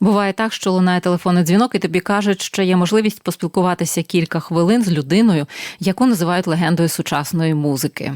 Буває так, що лунає телефонний дзвінок, і тобі кажуть, що є можливість поспілкуватися кілька хвилин з людиною, яку називають легендою сучасної музики.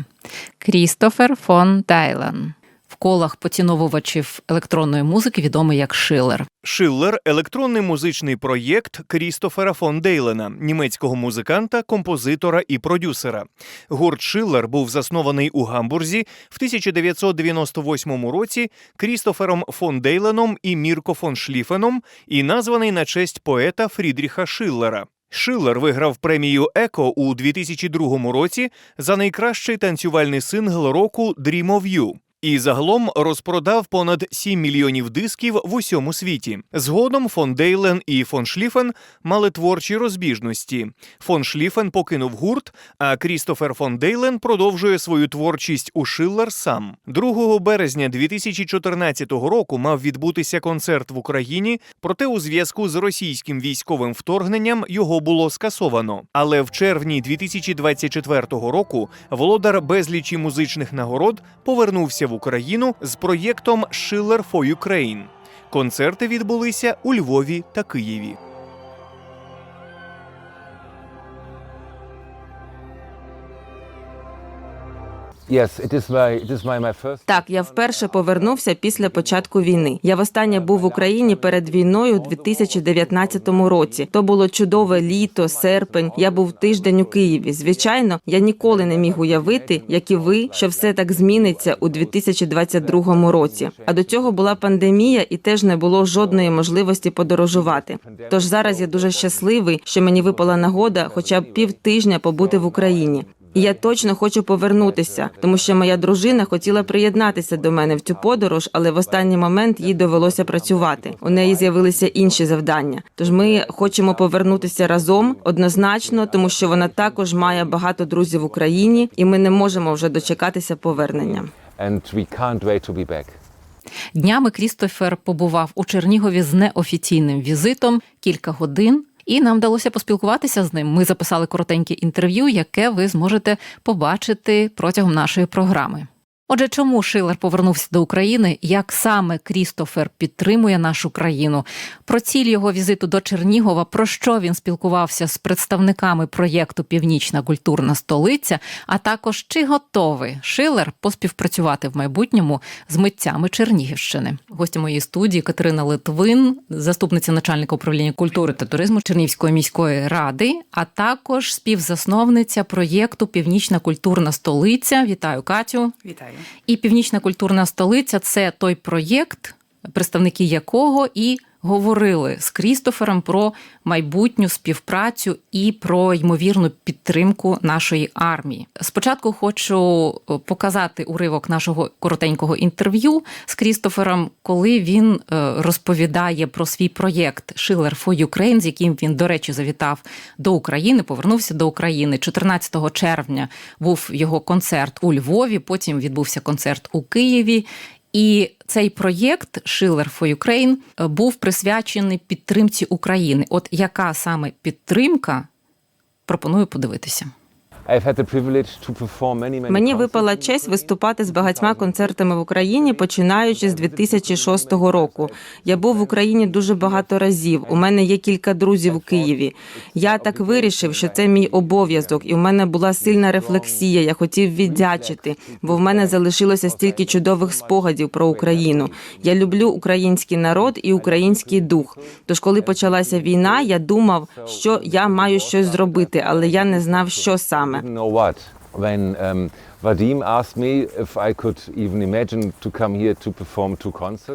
Крістофер фон Дайлен. Колах поціновувачів електронної музики відомий як Шилер. Шиллер електронний музичний проєкт Крістофера фон Дейлена, німецького музиканта, композитора і продюсера. Гурт Шиллер був заснований у Гамбурзі в 1998 році Крістофером фон Дейленом і Мірко фон Шліфеном і названий на честь поета Фрідріха Шиллера. Шиллер виграв премію Еко у 2002 році за найкращий танцювальний сингл року «Dream of You». І загалом розпродав понад 7 мільйонів дисків в усьому світі. Згодом фон Дейлен і фон Шліфен мали творчі розбіжності. Фон Шліфен покинув гурт, а Крістофер фон Дейлен продовжує свою творчість у Шиллер сам. 2 березня 2014 року мав відбутися концерт в Україні, проте у зв'язку з російським військовим вторгненням його було скасовано. Але в червні 2024 року володар безлічі музичних нагород повернувся в Україну з проєктом Schiller for Ukraine. Концерти відбулися у Львові та Києві. Так, я вперше повернувся після початку війни. Я востаннє був в Україні перед війною у 2019 році. То було чудове літо, серпень. Я був тиждень у Києві. Звичайно, я ніколи не міг уявити, як і ви, що все так зміниться у 2022 році. А до цього була пандемія, і теж не було жодної можливості подорожувати. Тож зараз я дуже щасливий, що мені випала нагода, хоча б півтижня побути в Україні. І я точно хочу повернутися, тому що моя дружина хотіла приєднатися до мене в цю подорож, але в останній момент їй довелося працювати. У неї з'явилися інші завдання. Тож ми хочемо повернутися разом однозначно, тому що вона також має багато друзів в Україні, і ми не можемо вже дочекатися повернення. And we can't wait to be back. Днями Крістофер побував у Чернігові з неофіційним візитом кілька годин. І нам вдалося поспілкуватися з ним. Ми записали коротеньке інтерв'ю, яке ви зможете побачити протягом нашої програми. Отже, чому Шилер повернувся до України? Як саме Крістофер підтримує нашу країну? Про ціль його візиту до Чернігова, про що він спілкувався з представниками проєкту Північна культурна столиця, а також чи готовий Шилер поспівпрацювати в майбутньому з митцями Чернігівщини? Гості моєї студії Катерина Литвин, заступниця начальника управління культури та туризму Чернігівської міської ради, а також співзасновниця проєкту Північна культурна столиця. Вітаю Катю. Вітаю. І Північна культурна столиця це той проєкт, представники якого і говорили з Крістофером про майбутню співпрацю і про ймовірну підтримку нашої армії. Спочатку хочу показати уривок нашого коротенького інтерв'ю з Крістофером, коли він е, розповідає про свій проєкт Schiller for Ukraine, з яким він, до речі, завітав до України, повернувся до України 14 червня. Був його концерт у Львові. Потім відбувся концерт у Києві. І цей проєкт Schiller for Ukraine був присвячений підтримці України. От яка саме підтримка пропоную подивитися. Мені випала честь виступати з багатьма концертами в Україні, починаючи з 2006 року. Я був в Україні дуже багато разів. У мене є кілька друзів у Києві. Я так вирішив, що це мій обов'язок, і в мене була сильна рефлексія. Я хотів віддячити, бо в мене залишилося стільки чудових спогадів про Україну. Я люблю український народ і український дух. Тож, коли почалася війна, я думав, що я маю щось зробити, але я не знав, що саме. Didn't know what. When um, Vadim asked me if I.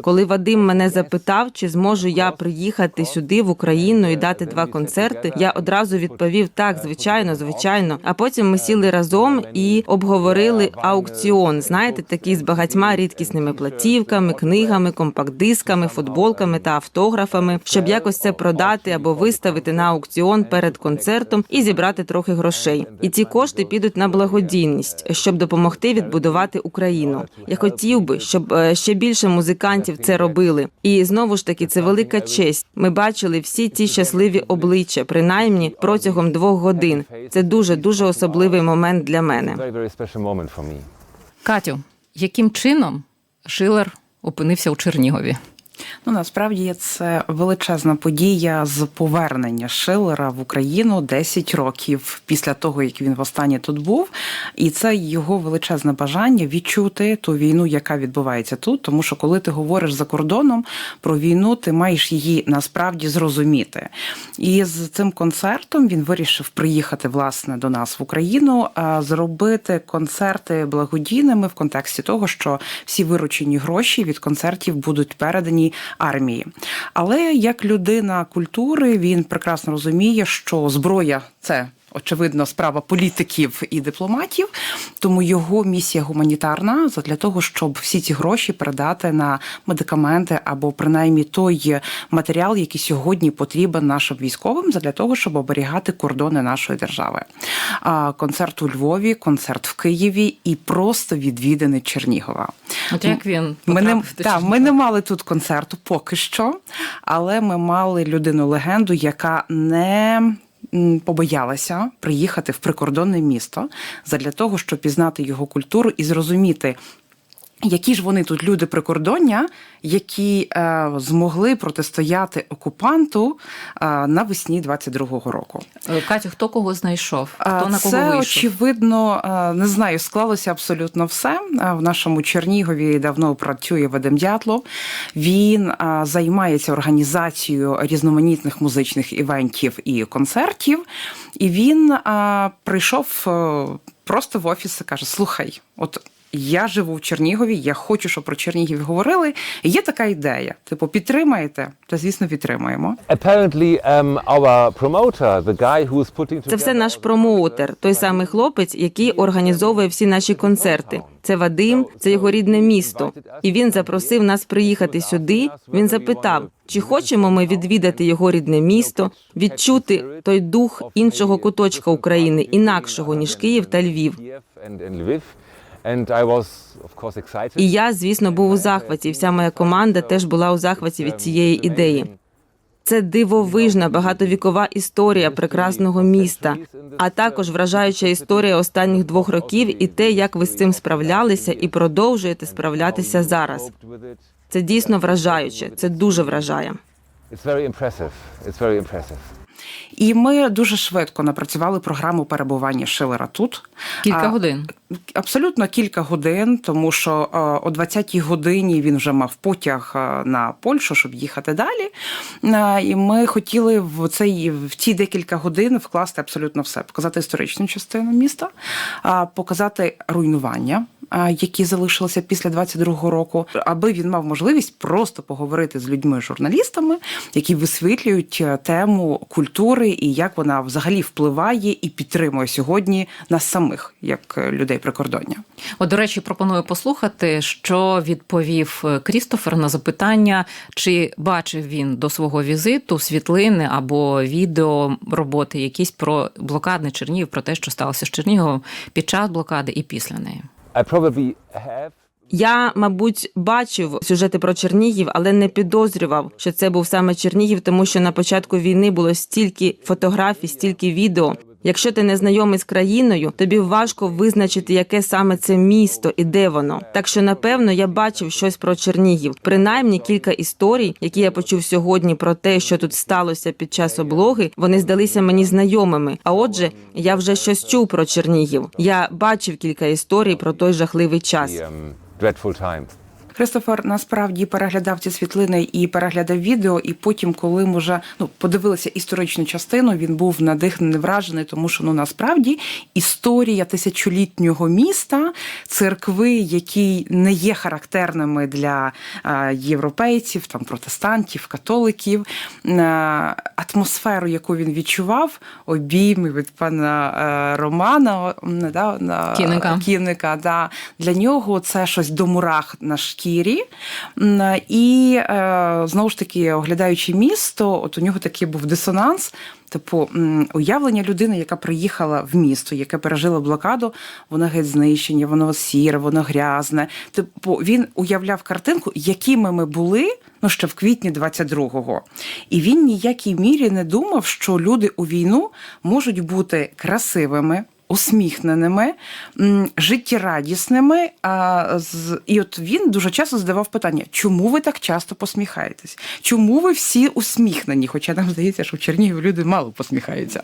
Коли Вадим мене запитав, чи зможу я приїхати сюди в Україну і дати два концерти, я одразу відповів так, звичайно, звичайно. А потім ми сіли разом і обговорили аукціон. Знаєте, такий з багатьма рідкісними платівками, книгами, компакт-дисками, футболками та автографами, щоб якось це продати або виставити на аукціон перед концертом і зібрати трохи грошей. І ці кошти підуть на благодійність, щоб допомогти відбудувати Україну. Я хотів би, щоб е, ще більше музикантів це робили. І знову ж таки, це велика честь. Ми бачили всі ті щасливі обличчя, принаймні протягом двох годин. Це дуже дуже особливий момент для мене. Катю, яким чином Шилер опинився у Чернігові? Ну насправді це величезна подія з повернення Шиллера в Україну 10 років після того, як він востаннє тут був. І це його величезне бажання відчути ту війну, яка відбувається тут. Тому що коли ти говориш за кордоном про війну, ти маєш її насправді зрозуміти. І з цим концертом він вирішив приїхати власне до нас в Україну, зробити концерти благодійними в контексті того, що всі виручені гроші від концертів будуть передані армії. Але як людина культури він прекрасно розуміє, що зброя це. Очевидно, справа політиків і дипломатів, тому його місія гуманітарна для того, щоб всі ці гроші передати на медикаменти або принаймні той матеріал, який сьогодні потрібен нашим військовим, для того, щоб оберігати кордони нашої держави. Концерт у Львові, концерт в Києві і просто відвідини Чернігова. От як він Ми не, та, ми не мали тут концерту поки що, але ми мали людину легенду, яка не побоялася приїхати в прикордонне місто задля того, щоб пізнати його культуру і зрозуміти. Які ж вони тут люди прикордоння, які е, змогли протистояти окупанту е, навесні 22-го року? Е, Катю, хто кого знайшов? Хто на кого Це вийшов? очевидно, е, не знаю, склалося абсолютно все. Е, В нашому Чернігові давно працює Вадим Дятлов. Він е, займається організацією різноманітних музичних івентів і концертів. І він е, прийшов е, просто в офіс і каже: Слухай, от. Я живу в Чернігові, я хочу, щоб про Чернігів говорили. І Є така ідея. Типу, підтримаєте? Та звісно, підтримаємо. Apparently, um, our promoter, the guy who is putting Це все наш промоутер, той самий хлопець, який організовує всі наші концерти. Це Вадим, це його рідне місто. І він запросив нас приїхати сюди. Він запитав, чи хочемо ми відвідати його рідне місто, відчути той дух іншого куточка України, інакшого ніж Київ та Львів. І я, звісно, був у захваті. Вся моя команда теж була у захваті від цієї ідеї. Це дивовижна багатовікова історія прекрасного міста, а також вражаюча історія останніх двох років і те, як ви з цим справлялися і продовжуєте справлятися зараз. Це дійсно вражаюче. Це дуже вражає. І ми дуже швидко напрацювали програму перебування Шилера тут. Кілька А, годин. Абсолютно кілька годин, тому що е, о 20-й годині він вже мав потяг е, на Польщу, щоб їхати далі. Е, І ми хотіли в цей в ці декілька годин вкласти абсолютно все: показати історичну частину міста, а, показати руйнування. Які залишилися після 22-го року, аби він мав можливість просто поговорити з людьми, журналістами, які висвітлюють е, тему культури і як вона взагалі впливає і підтримує сьогодні нас самих, як е, людей прикордоння. От, до речі, пропоную послухати, що відповів е, Крістофер на запитання, чи бачив він до свого візиту світлини або відео роботи якісь про блокадний Чернігів, про те, що сталося з Черніговом під час блокади і після неї. Я, мабуть, бачив сюжети про Чернігів, але не підозрював, що це був саме Чернігів, тому що на початку війни було стільки фотографій, стільки відео. Якщо ти не знайомий з країною, тобі важко визначити, яке саме це місто і де воно. Так що, напевно, я бачив щось про Чернігів, принаймні кілька історій, які я почув сьогодні про те, що тут сталося під час облоги. Вони здалися мені знайомими. А отже, я вже щось чув про Чернігів. Я бачив кілька історій про той жахливий час. Кристофер насправді переглядав ці світлини і переглядав відео. І потім, коли ми вже ну подивилися історичну частину, він був надихнений, вражений, тому що ну насправді історія тисячолітнього міста, церкви, які не є характерними для е, європейців, там протестантів, католиків, е, атмосферу, яку він відчував, обійми від пана е, Романа да, на- Кінника. Кінника, да. Для нього це щось до мурах на шкірі. І знову ж таки, оглядаючи місто, от у нього такий був дисонанс. Типу, уявлення людини, яка приїхала в місто, яке пережило блокаду, воно геть знищення, воно сіре, воно грязне. Типу, він уявляв картинку, якими ми були ну ще в квітні 22-го. І він ніякій мірі не думав, що люди у війну можуть бути красивими, усміхненими, життєрадісними. А, з, і от він дуже часто задавав питання, чому ви так часто посміхаєтесь? Чому ви всі усміхнені? Хоча нам здається, що в Чернігів люди мало посміхаються.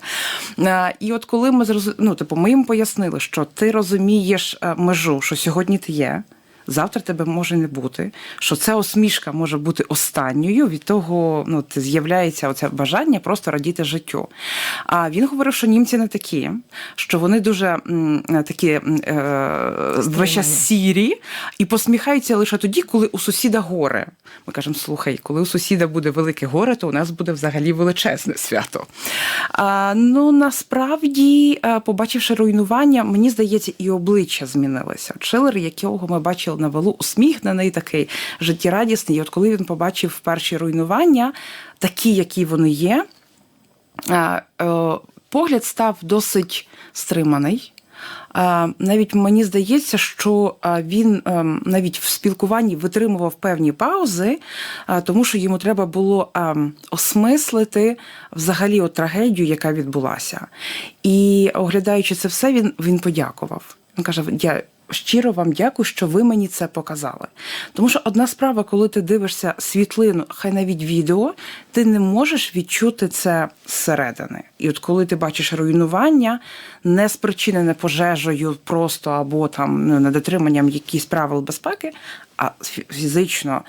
І от коли ми зрозуміли, ну, типу, ми їм пояснили, що ти розумієш е, межу, що сьогодні ти є. Завтра тебе може не бути, що ця усмішка може бути останньою. Від того ну, з'являється оце бажання просто радіти життю. А він говорив, що німці не такі, що вони дуже м, такі е, час сірі і посміхаються лише тоді, коли у сусіда горе. Ми кажемо, слухай, коли у сусіда буде велике горе, то у нас буде взагалі величезне свято. А, ну насправді, е, побачивши руйнування, мені здається, і обличчя змінилося. Шилер, якого ми бачили на валу, усміхнений, такий життєрадісний. І от коли він побачив перші руйнування, такі, які вони є, е, погляд став досить стриманий. Навіть мені здається, що він е, навіть в спілкуванні витримував певні паузи, тому що йому треба було осмислити взагалі от трагедію, яка відбулася. І оглядаючи це все, він, він подякував. Він каже: щиро вам дякую, що ви мені це показали. Тому що одна справа, коли ти дивишся світлину, хай навіть відео, ти не можеш відчути це зсередини. І от коли ти бачиш руйнування, не спричинене пожежею просто або там недотриманням якісь правил безпеки, фізично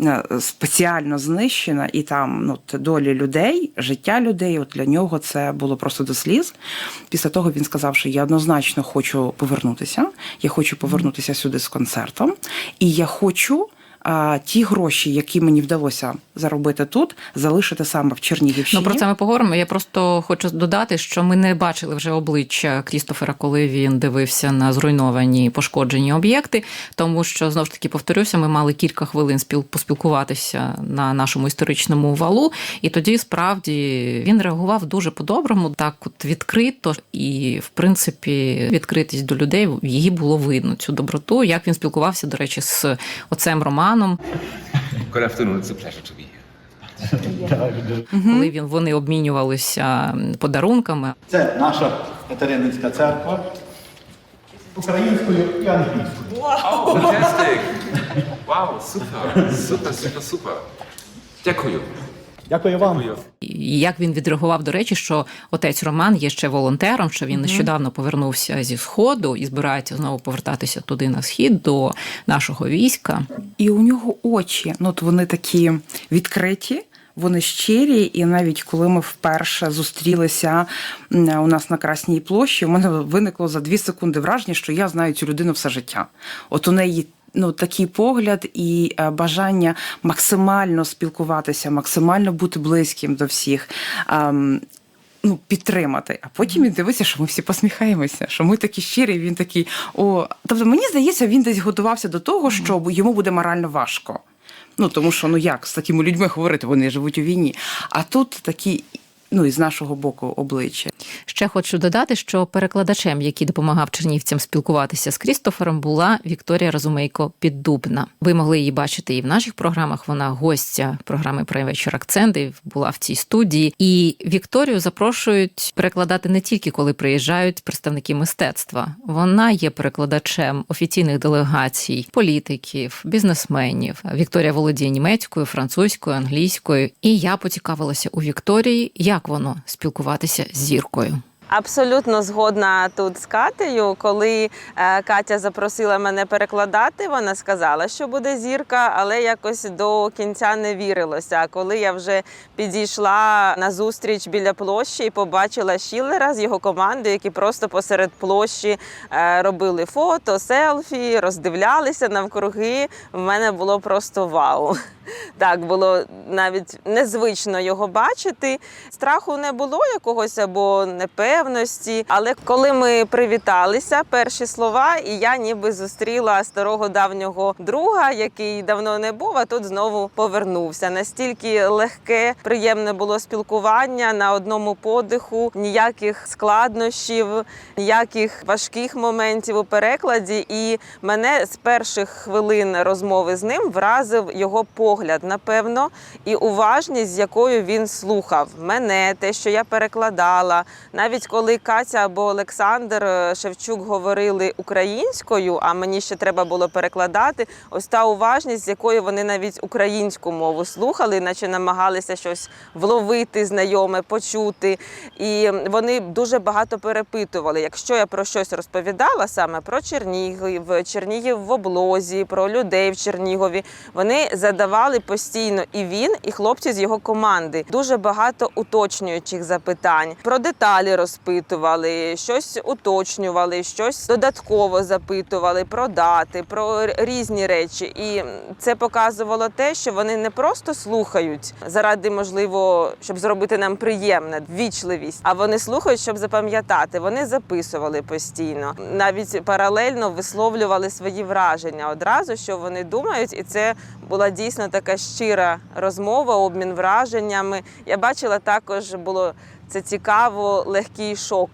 е, спеціально знищена, і там ну, долі людей, життя людей, от для нього це було просто до сліз. Після того він сказав, що я однозначно хочу повернутися. Я хочу повернутися сюди з концертом, і я хочу. А ті гроші, які мені вдалося заробити тут, залишити саме в Чернігівщині. Ну про це ми поговоримо. Я просто хочу додати, що ми не бачили вже обличчя Крістофера, коли він дивився на зруйновані пошкоджені об'єкти. Тому що знову ж таки повторюся, ми мали кілька хвилин спіл поспілкуватися на нашому історичному валу, і тоді справді він реагував дуже по-доброму, так от відкрито, і в принципі відкритість до людей її було видно цю доброту. Як він спілкувався, до речі, з оцем Романом. Good afternoon, it's a pleasure to be here. коли він вони обмінювалися подарунками. Це наша Катерининська церква українською і англійською. Вау, супер, супер, супер, super. Дякую. Дякую вам. І як він відреагував, до речі, що отець Роман є ще волонтером, що він нещодавно повернувся зі сходу і збирається знову повертатися туди на схід до нашого війська. І у нього очі, ну от вони такі відкриті. Вони щирі, і навіть коли ми вперше зустрілися у нас на Красній площі, у мене виникло за дві секунди враження, що я знаю цю людину все життя. От у неї ну такий погляд і е, бажання максимально спілкуватися, максимально бути близьким до всіх. ем, Ну, підтримати, а потім він дивиться, що ми всі посміхаємося, що ми такі щирі. Він такий. О, тобто, мені здається, він десь готувався до того, що йому буде морально важко. Ну тому що ну як з такими людьми говорити, вони живуть у війні. А тут такі, ну і з нашого боку обличчя. Ще хочу додати, що перекладачем, який допомагав чернівцям спілкуватися з Крістофером, була Вікторія Розумейко Піддубна. Ви могли її бачити і в наших програмах. Вона гостя програми «Про вечір акценти була в цій студії. І Вікторію запрошують перекладати не тільки коли приїжджають представники мистецтва. Вона є перекладачем офіційних делегацій, політиків, бізнесменів. Вікторія володіє німецькою, французькою, англійською. І я поцікавилася у Вікторії, як воно спілкуватися з зіркою. Абсолютно згодна тут з Катею. Коли е, Катя запросила мене перекладати, вона сказала, що буде зірка, але якось до кінця не вірилося. А коли я вже підійшла на зустріч біля площі і побачила Шіллера з його командою, які просто посеред площі е, робили фото, селфі, роздивлялися навкруги. В мене було просто вау. Так, було навіть незвично його бачити. Страху не було якогось або непевності. Але коли ми привіталися, перші слова, і я ніби зустріла старого давнього друга, який давно не був, а тут знову повернувся. Настільки легке, приємне було спілкування на одному подиху, ніяких складнощів, ніяких важких моментів у перекладі. І мене з перших хвилин розмови з ним вразив його погляд погляд, напевно, і уважність, з якою він слухав мене, те, що я перекладала. Навіть коли Катя або Олександр е, Шевчук говорили українською, а мені ще треба було перекладати, ось та уважність, з якою вони навіть українську мову слухали, наче намагалися щось вловити, знайоме, почути. І вони дуже багато перепитували. Якщо я про щось розповідала саме про Чернігів, Чернігів в облозі, про людей в Чернігові, вони задавали постійно і він, і хлопці з його команди. Дуже багато уточнюючих запитань. Про деталі розпитували, щось уточнювали, щось додатково запитували про дати, про різні речі. І це показувало те, що вони не просто слухають заради можливо, щоб зробити нам приємне, ввічливість, а вони слухають, щоб запам'ятати. Вони записували постійно, навіть паралельно висловлювали свої враження одразу, що вони думають, і це була дійсно така щира розмова, обмін враженнями. Я бачила також було це цікаво, легкий шок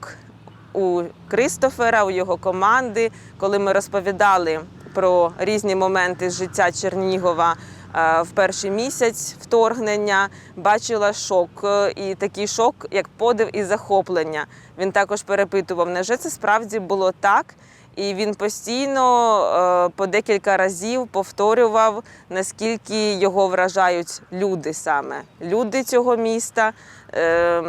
у Кристофера, у його команди, коли ми розповідали про різні моменти життя Чернігова. е, В перший місяць вторгнення бачила шок, е, і такий шок, як подив і захоплення. Він також перепитував, невже це справді було так? І він постійно е, по декілька разів повторював, наскільки його вражають люди саме, люди цього міста. Е,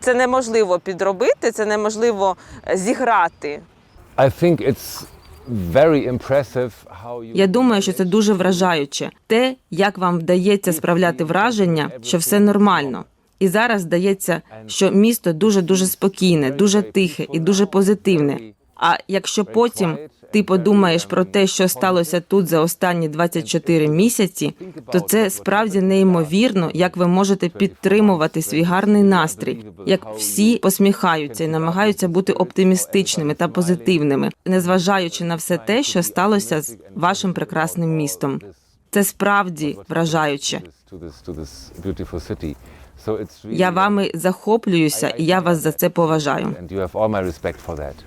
Це неможливо підробити, це неможливо е, зіграти. I think it's very impressive how you Я думаю, що це дуже вражаюче. Те, як вам вдається справляти враження, що все нормально. І зараз здається, що місто дуже дуже спокійне, дуже тихе і дуже позитивне. А якщо потім ти подумаєш про те, що сталося тут за останні 24 місяці, то це справді неймовірно, як ви можете підтримувати свій гарний настрій, як всі посміхаються і намагаються бути оптимістичними та позитивними, незважаючи на все те, що сталося з вашим прекрасним містом. Це справді вражаюче. Я вами захоплююся, і я вас за це поважаю.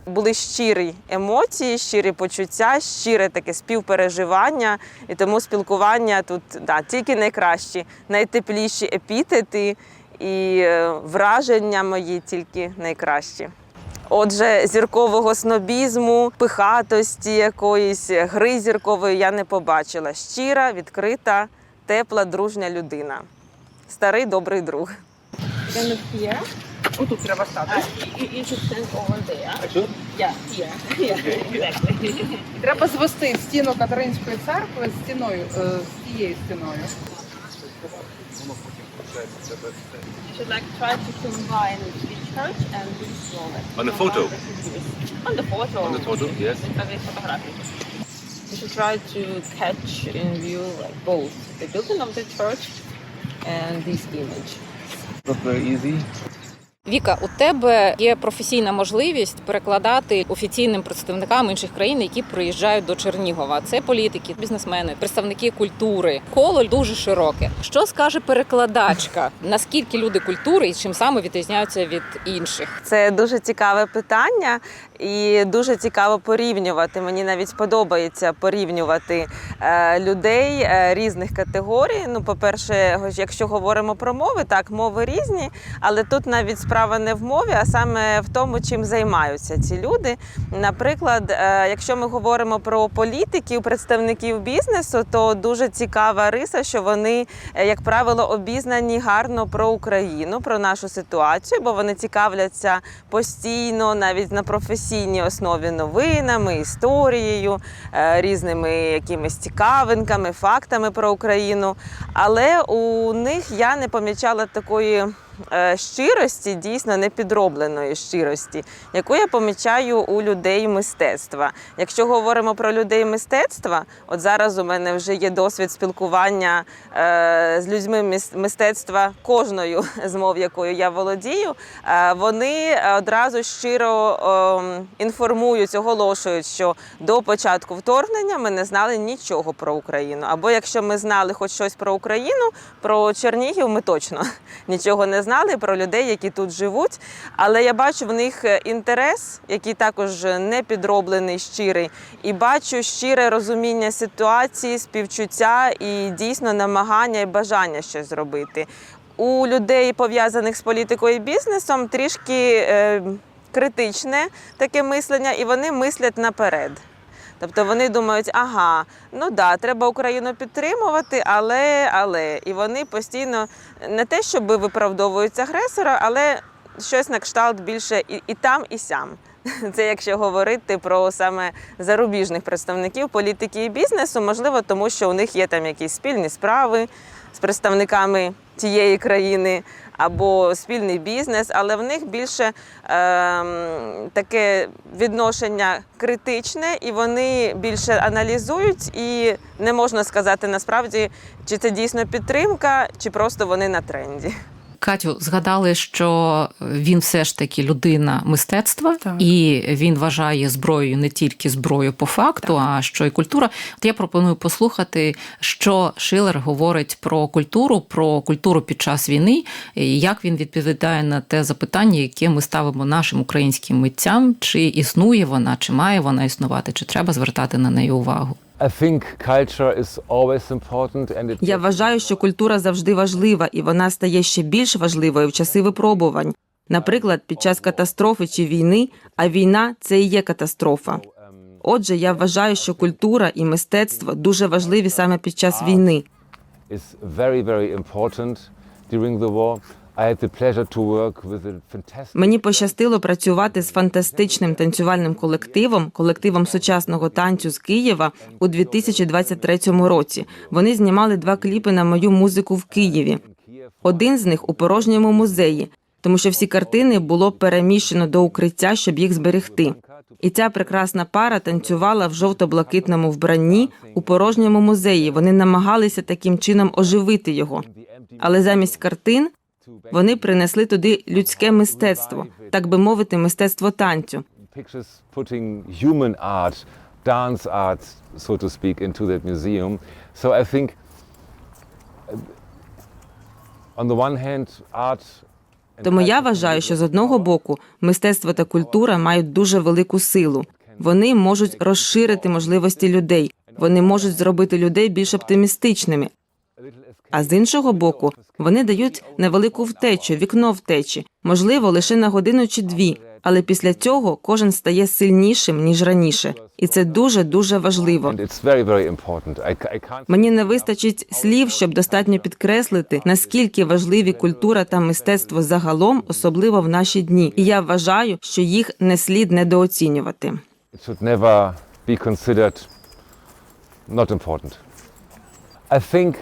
Були щирі емоції, щирі почуття, щире таке співпереживання, і тому спілкування тут да, тільки найкращі, найтепліші епітети і е, враження мої тільки найкращі. Отже, зіркового снобізму, пихатості якоїсь гри зіркової я не побачила. Щира, відкрита, тепла, дружня людина. Старий добрий друг. Отут треба стати. І треба звести стіну Катеринської церкви з стіною, е, з цією стіною. You should like try to combine the church and this wall. On the photo? On the photo. On the photo, yes. With. You should try to catch in view like both the building of the church and this image. Very easy. Віка, у тебе є професійна можливість перекладати офіційним представникам інших країн, які приїжджають до Чернігова. Це політики, бізнесмени, представники культури. Коло дуже широке. Що скаже перекладачка? Наскільки люди культури і чим саме відрізняються від інших? Це дуже цікаве питання, і дуже цікаво порівнювати. Мені навіть подобається порівнювати е, людей е, різних категорій. Ну, по-перше, якщо говоримо про мови, так мови різні, але тут навіть справа не в мові, а саме в тому, чим займаються ці люди. Наприклад, е, якщо ми говоримо про політиків, представників бізнесу, то дуже цікава риса, що вони, е, як правило, обізнані гарно про Україну, про нашу ситуацію, бо вони цікавляться постійно, навіть на професійній основі новинами, історією, е, різними якимись цікавинками, фактами про Україну. Але у них я не помічала такої. Е, Щирості, дійсно непідробленої щирості, яку я помічаю у людей мистецтва. Якщо говоримо про людей мистецтва, от зараз у мене вже є досвід спілкування е, з людьми мистецтва кожною з мов, якою я володію, е, вони одразу щиро інформують, оголошують, що до початку вторгнення ми не знали нічого про Україну. Або якщо ми знали хоч щось про Україну, про Чернігів ми точно нічого не знали. Знали про людей, які тут живуть. Але я бачу в них е, інтерес, який також не підроблений, щирий, і бачу щире розуміння ситуації, співчуття і дійсно намагання і бажання щось зробити. У людей, пов'язаних з політикою і бізнесом, трішки е, критичне таке мислення, і вони мислять наперед. Тобто вони думають, ага, ну да, треба Україну підтримувати, але, але. І вони постійно не те, щоб виправдовують агресора, але щось на кшталт більше і, і там, і сям. Це якщо говорити про саме зарубіжних представників політики і бізнесу, можливо, тому що у них є там якісь спільні справи з представниками тієї країни або спільний бізнес, але в них більше е, таке відношення критичне, і вони більше аналізують, і не можна сказати насправді, чи це дійсно підтримка, чи просто вони на тренді. Катю, згадали, що він все ж таки людина мистецтва, Так. і він вважає зброєю не тільки зброю по факту, а що і культура. От я пропоную послухати, що Шилер говорить про культуру, про культуру під час війни, і як він відповідає на те запитання, яке ми ставимо нашим українським митцям, чи існує вона, чи має вона існувати, чи треба звертати на неї увагу. Я вважаю, що культура завжди важлива, і вона стає ще більш важливою в часи випробувань. Наприклад, під час катастрофи чи війни, а війна це і є катастрофа. Отже, я вважаю, що культура і мистецтво дуже важливі саме під час війни. Мені пощастило працювати з фантастичним танцювальним колективом, колективом сучасного танцю з Києва у 2023 році. Вони знімали два кліпи на мою музику в Києві. Один з них у порожньому музеї, тому що всі картини було переміщено до укриття, щоб їх зберегти. І ця прекрасна пара танцювала в жовто-блакитному вбранні у порожньому музеї. Вони намагалися таким чином оживити його. Але замість картин вони принесли туди людське мистецтво, так би мовити, мистецтво танцю. dance art, so to speak, into that museum. So I think, uh, on the one hand, art. Тому я вважаю, що з одного боку мистецтво та культура мають дуже велику силу. Вони можуть розширити можливості людей. Вони можуть зробити людей більш оптимістичними. А з іншого боку, вони дають невелику втечу, вікно втечі, можливо, лише на годину чи дві. Але після цього кожен стає сильнішим ніж раніше, і це дуже дуже важливо. Мені не вистачить слів, щоб достатньо підкреслити, наскільки важливі культура та мистецтво загалом, особливо в наші дні. І я вважаю, що їх не слід недооцінювати. Not important. I think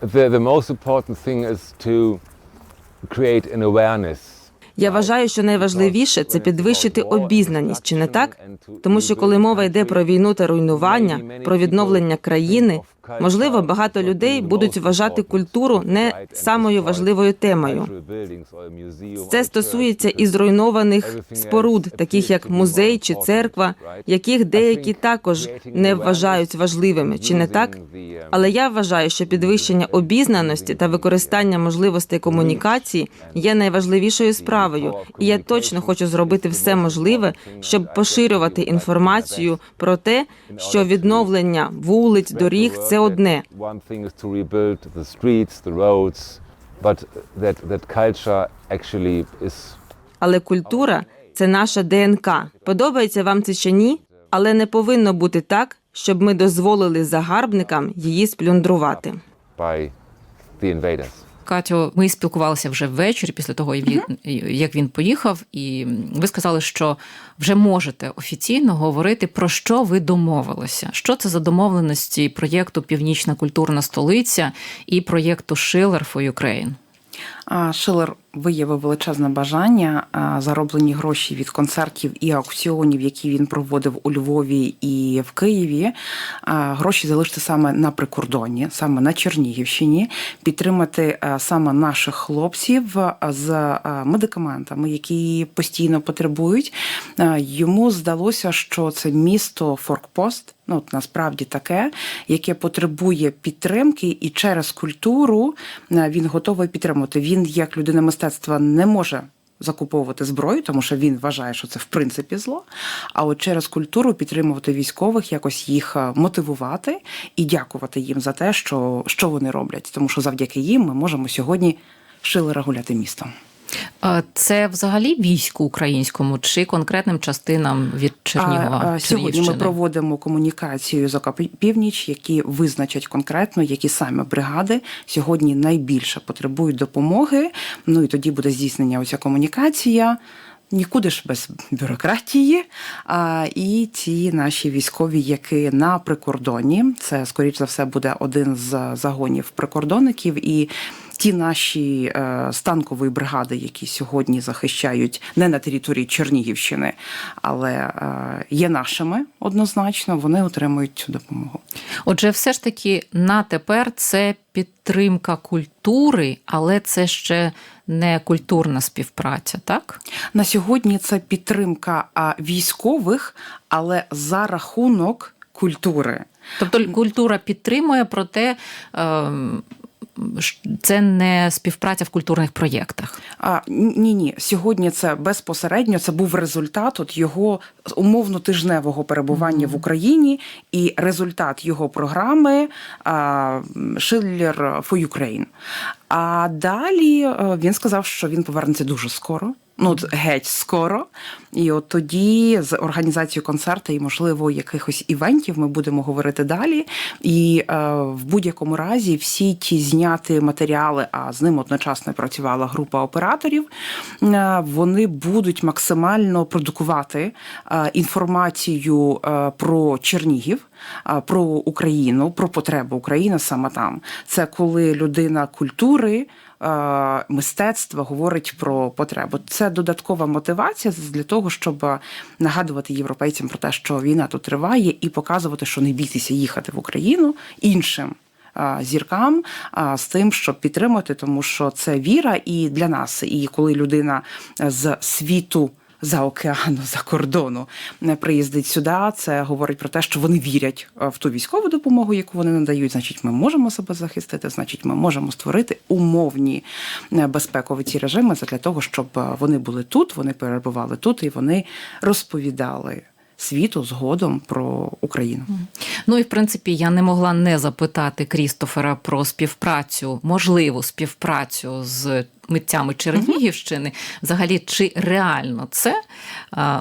the, the most important thing is to create an awareness. Я вважаю, що найважливіше це підвищити обізнаність, чи не так? Тому що коли мова йде про війну та руйнування, про відновлення країни, можливо, багато людей будуть вважати культуру не самою важливою темою. Це стосується і зруйнованих споруд, таких як музей чи церква, яких деякі також не вважають важливими, чи не так? Але я вважаю, що підвищення обізнаності та використання можливостей комунікації є найважливішою справою, і я точно хочу зробити все можливе, щоб поширювати інформацію про те, що відновлення вулиць, доріг це одне. Actually is Але культура це наша ДНК. Подобається вам це чи ні? Але не повинно бути так, щоб ми дозволили загарбникам її сплюндрувати. by the invaders. Катю, ми спілкувалися вже ввечері після того, як він- як він поїхав, і ви сказали, що вже можете офіційно говорити про що ви домовилися. Що це за домовленості проєкту Північна культурна столиця і проєкту Schiller for Ukraine? Шилер виявив величезне бажання зароблені гроші від концертів і аукціонів, які він проводив у Львові і в Києві. Гроші залишити саме на прикордоні, саме на Чернігівщині, підтримати саме наших хлопців з медикаментами, які постійно потребують. Йому здалося, що це місто Форкпост. Ну, от насправді таке, яке потребує підтримки, і через культуру е, він готовий підтримувати. Він, як людина мистецтва, мистецтва не може закуповувати зброю, тому що він вважає, що це в принципі зло. А от через культуру підтримувати військових, якось їх е, мотивувати і дякувати їм за те, що, що вони роблять. Тому що завдяки їм ми можемо сьогодні шили гуляти містом. Це взагалі війську українському чи конкретним частинам від Чернігова? Сьогодні ми проводимо комунікацію з ОК Північ, які визначать конкретно, які саме бригади сьогодні найбільше потребують допомоги. Ну і тоді буде здійснення оця комунікація. Нікуди ж без бюрократії. А, і ці наші військові, які на прикордоні, це скоріш за все буде один з загонів прикордонників. І ті наші е, станкові бригади, які сьогодні захищають не на території Чернігівщини, але е, є нашими однозначно, вони отримують цю допомогу. Отже, все ж таки на тепер це підтримка культури, але це ще не культурна співпраця, так? На сьогодні це підтримка військових, але за рахунок культури. Тобто культура підтримує, проте ем, це не співпраця в культурних проєктах. А ні, ні, сьогодні це безпосередньо. Це був результат от його умовно тижневого перебування в Україні, і результат його програми Шиллер for Ukraine. А далі е, він сказав, що він повернеться дуже скоро. Ну, геть скоро. І от тоді з організацією концерту і, можливо, якихось івентів ми будемо говорити далі. І е, в будь-якому разі всі ті зняті матеріали, а з ним одночасно працювала група операторів, е, вони будуть максимально продукувати е, інформацію е, про Чернігів. е, Про Україну, про потребу України саме там. Це коли людина культури, мистецтва говорить про потребу. Це додаткова мотивація для того, щоб нагадувати європейцям про те, що війна тут триває, і показувати, що не бійтеся їхати в Україну іншим. е, Зіркам з тим, щоб підтримати, тому що це віра і для нас. І коли людина з світу за океану, за кордону приїздить сюди, це говорить про те, що вони вірять е, в ту військову допомогу, яку вони надають. Значить, ми можемо себе захистити, значить, ми можемо створити умовні е, безпекові ці режими для того, щоб е, вони були тут, вони перебували тут і вони розповідали світу згодом про Україну. Ну і в принципі я не могла не запитати Крістофера про співпрацю, можливу співпрацю з митцями Чернігівщини. Взагалі, чи реально це?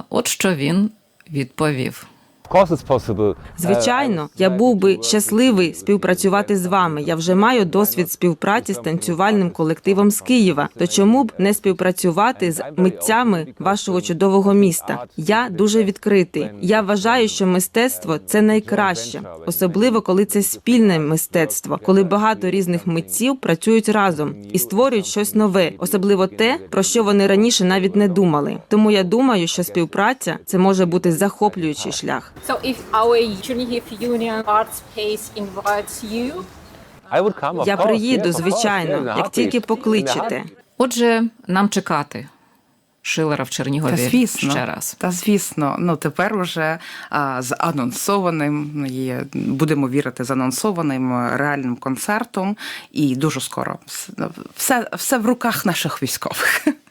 От що він відповів. Course. Звичайно, я був би щасливий співпрацювати з вами. Я вже маю досвід співпраці з танцювальним колективом з Києва. То чому б не співпрацювати з митцями вашого чудового міста? Я дуже відкритий. Я вважаю, що мистецтво це найкраще, особливо коли це спільне мистецтво, коли багато різних митців працюють разом і створюють щось нове, особливо те, про що вони раніше навіть не думали. Тому я думаю, що співпраця це може бути захоплюючий шлях. So if our Chernihiv Union Art Space invites you, I would come, Я приїду, звичайно, як тільки покличете. Отже, нам чекати Шилера в Чернігові Та звісно, ще раз. Та звісно, ну тепер уже а, з анонсованим ну, є, будемо вірити з анонсованим е, реальним концертом, і дуже скоро все, все в руках наших військових.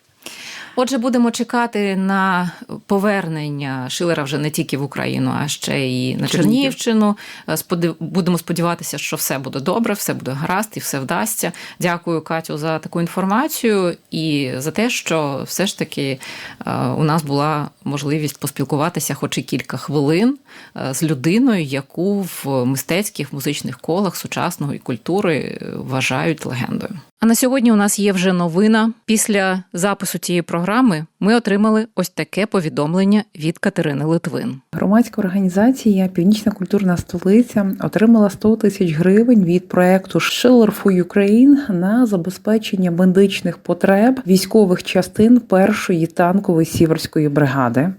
Отже, будемо чекати на повернення Шилера вже не тільки в Україну, а ще й на Чернігів. Чернігівщину. Е, Будемо сподіватися, що все буде добре, все буде гаразд і все вдасться. Дякую, Катю, за таку інформацію і за те, що все ж таки е, у нас була можливість поспілкуватися, хоч і кілька хвилин, з людиною, яку в мистецьких музичних колах сучасної культури е, вважають легендою. А на сьогодні у нас є вже новина. Після запису цієї програми ми отримали ось таке повідомлення від Катерини Литвин. Громадська організація Північна культурна столиця отримала 100 тисяч гривень від проекту Schiller for Ukraine на забезпечення медичних потреб військових частин першої танкової сіверської бригади.